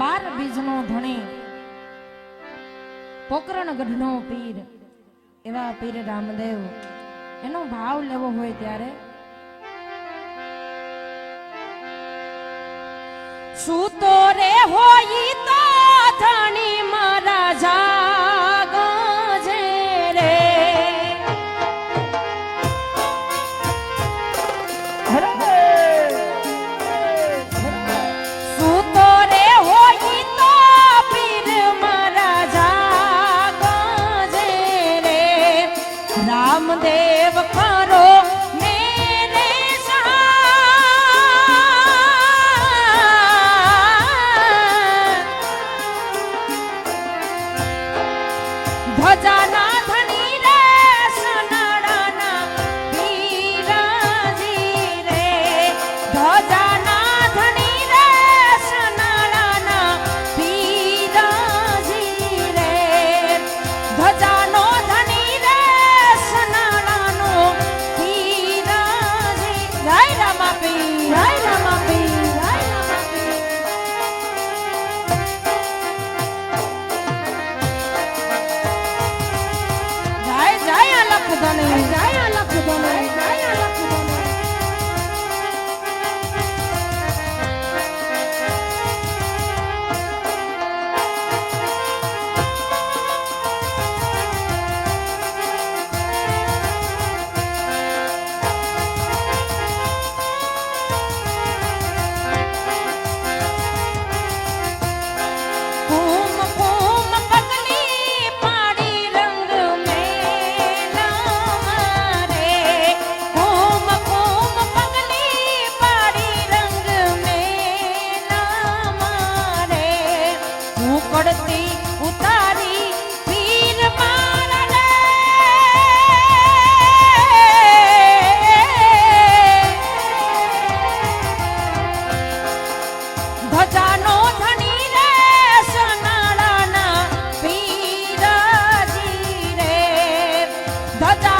બાર બીજનો ધણી, પોકરણ ગઢનો પીર, એવા પીર રામદેવ. એનો ભાવ લેવો હોય ત્યારે શું રે હોય તો ધણી? નામદેવ કરો મેરે ભજના ધની રે સનડાના બીરાજી રે ધજા 더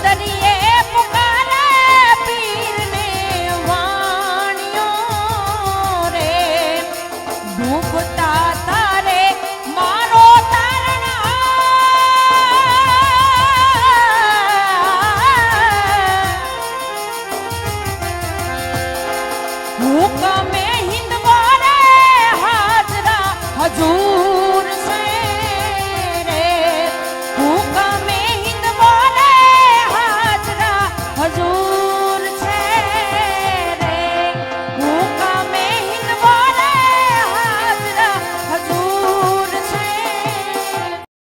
હુકમે હિન્દ હાજરા હજૂર